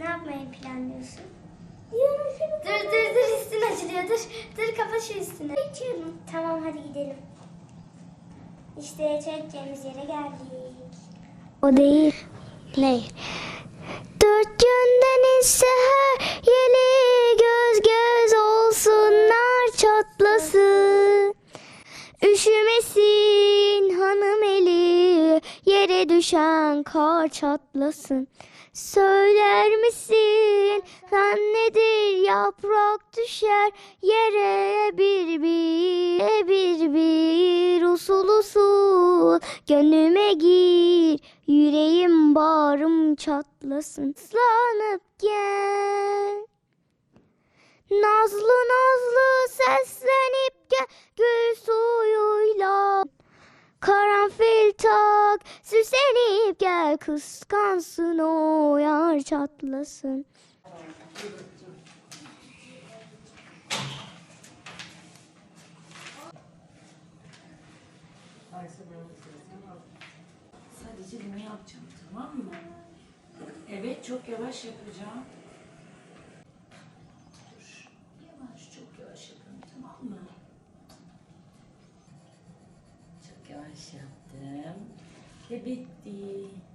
Ne yapmayı planlıyorsun? Dur dur dur üstün açılıyor dur. Dur kapa şu üstünü. Geçiyorum. Tamam hadi gidelim. İşte çay içeceğimiz yere geldik. O değil. Ne? Dört yönden ise düşen kar çatlasın. Söyler misin sen nedir yaprak düşer yere bir bir bir bir usul usul gönlüme gir yüreğim bağrım çatlasın. Islanıp gel. Nazlı nazlı seslenip gel gül suyuyla Karanfil tak süslenip gel kıskansın o yar çatlasın Sadece bunu yapacağım tamam mı? Evet çok yavaş yapacağım. Dur. Yavaş çok yavaş yapalım tamam mı? Çok yavaş yaptım. Ve bitti.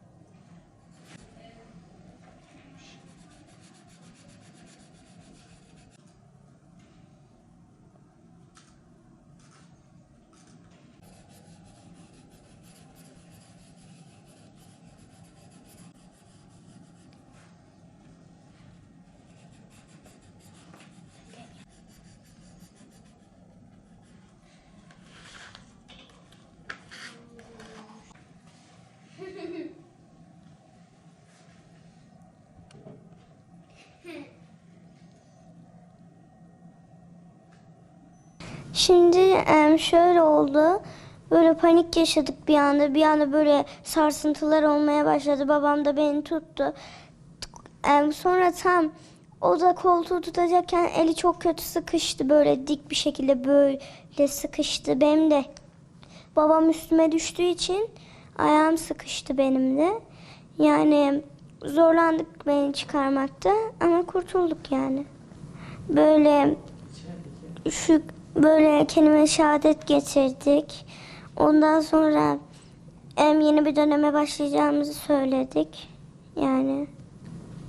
Şimdi şöyle oldu. Böyle panik yaşadık bir anda. Bir anda böyle sarsıntılar olmaya başladı. Babam da beni tuttu. Sonra tam o da koltuğu tutacakken eli çok kötü sıkıştı. Böyle dik bir şekilde böyle sıkıştı. Benim de babam üstüme düştüğü için ayağım sıkıştı benim de. Yani zorlandık beni çıkarmakta ama kurtulduk yani. Böyle şu böyle kelime şehadet getirdik. Ondan sonra em, yeni bir döneme başlayacağımızı söyledik. Yani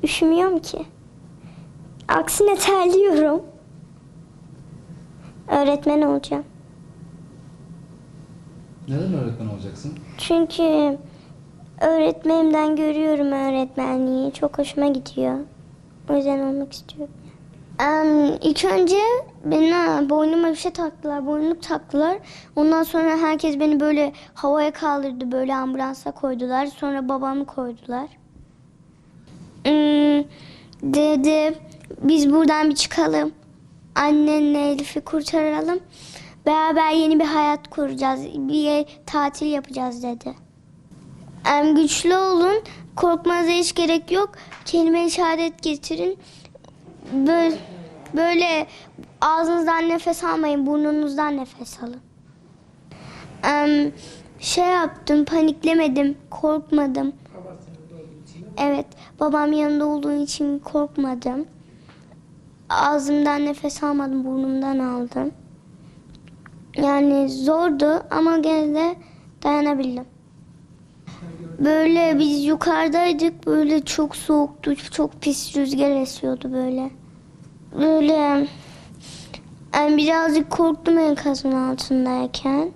üşümüyorum ki. Aksine terliyorum. Öğretmen olacağım. Neden öğretmen olacaksın? Çünkü öğretmenimden görüyorum öğretmenliği. Çok hoşuma gidiyor. O yüzden olmak istiyorum. Em, ilk önce beni boynuma bir şey taktılar, boynluk taktılar. Ondan sonra herkes beni böyle havaya kaldırdı, böyle ambulansa koydular. Sonra babamı koydular. Hmm, dedi biz buradan bir çıkalım. Annenle Elif'i kurtaralım. Beraber yeni bir hayat kuracağız. Bir tatil yapacağız dedi. Em, güçlü olun. Korkmanıza hiç gerek yok. Kelime-i şehadet getirin. Böyle, böyle ağzınızdan nefes almayın. Burnunuzdan nefes alın. Em, şey yaptım. Paniklemedim. Korkmadım. Evet. Babam yanında olduğu için korkmadım. Ağzımdan nefes almadım. Burnumdan aldım. Yani zordu ama gene de dayanabildim. Böyle biz yukarıdaydık. Böyle çok soğuktu. Çok pis rüzgar esiyordu böyle. Böyle yani birazcık korktum enkazın altındayken.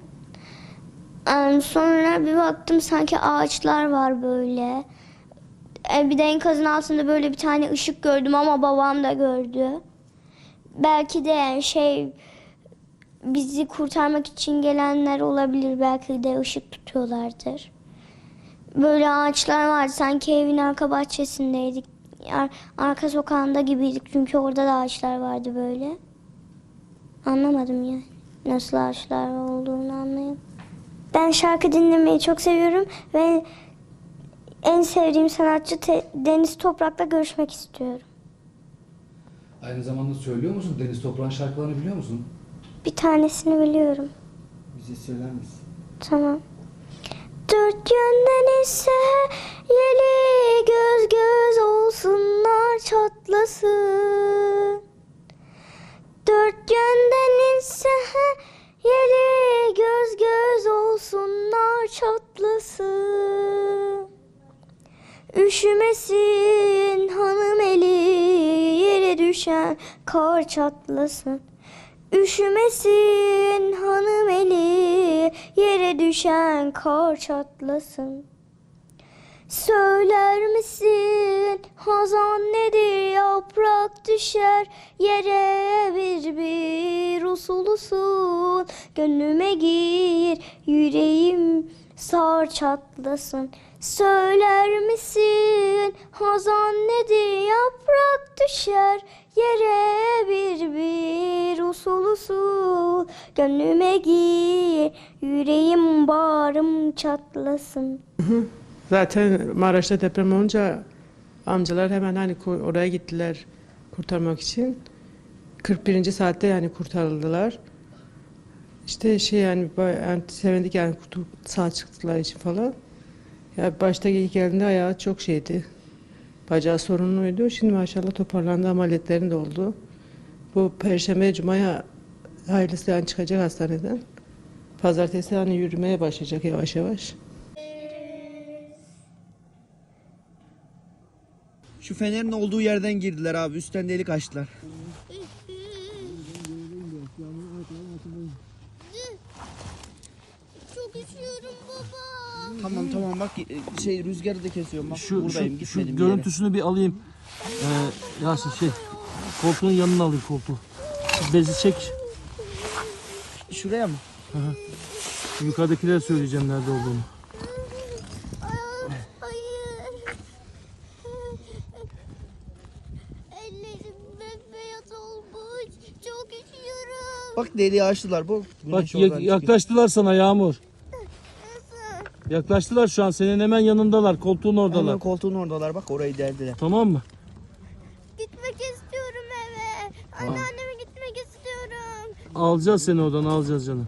Yani sonra bir baktım sanki ağaçlar var böyle. E, Bir de enkazın altında böyle bir tane ışık gördüm ama babam da gördü. Belki de şey bizi kurtarmak için gelenler olabilir. Belki de ışık tutuyorlardır. Böyle ağaçlar vardı. Sanki evin arka bahçesindeydik. Ar- arka sokağında gibiydik. Çünkü orada da ağaçlar vardı böyle. Anlamadım yani. Nasıl ağaçlar olduğunu anlayayım. Ben şarkı dinlemeyi çok seviyorum ve en sevdiğim sanatçı Deniz Toprak'la görüşmek istiyorum. Aynı zamanda söylüyor musun? Deniz Toprağ'ın şarkılarını biliyor musun? Bir tanesini biliyorum. Bize söyler misin? Tamam. Dört yönden ise yeli göz göz olsunlar çatlasın. Dört yönden inse yere göz göz olsunlar çatlasın. Üşümesin hanım eli yere düşen kar çatlasın. Üşümesin hanım eli yere düşen kar çatlasın. Söyler misin hazan nedir yaprak düşer yere bir bir usul usul Gönlüme gir yüreğim sar çatlasın Söyler misin hazan nedir yaprak düşer yere Gönlüme gir yüreğim bağrım çatlasın Zaten Maraş'ta deprem olunca amcalar hemen hani oraya gittiler kurtarmak için. 41. saatte yani kurtarıldılar. İşte şey yani, yani sevindik yani kurtul sağ çıktılar için falan. Ya başta ilk geldiğinde ayağı çok şeydi. Bacağı sorunluydu. Şimdi maşallah toparlandı ameliyatlarında oldu. Bu perşembe cumaya hayırlısı yani çıkacak hastaneden. Pazartesi hani yürümeye başlayacak yavaş yavaş. Şu fenerin olduğu yerden girdiler abi. Üstten delik açtılar. Çok üşüyorum baba. Tamam tamam bak e, şey rüzgarı da kesiyorum. Bak Şu, buradayım şu, şu bir yere. görüntüsünü bir alayım. Ee, Yasin şey koltuğun yanına alayım koltuğu. Bezi çek. Şuraya mı? Şu Yukarıdakilere söyleyeceğim nerede olduğunu. Hayır. Ellerim bembeyaz olmuş. Çok üşüyorum. Bak deliği açtılar. Bu Bak ya- yaklaştılar sana Yağmur. Nasıl? Yaklaştılar şu an senin hemen yanındalar koltuğun Hemen oradalar. koltuğun oradalar bak orayı deldiler. Tamam mı? Gitmek istiyorum eve. İstiyorum. Alacağız seni oradan alacağız canım.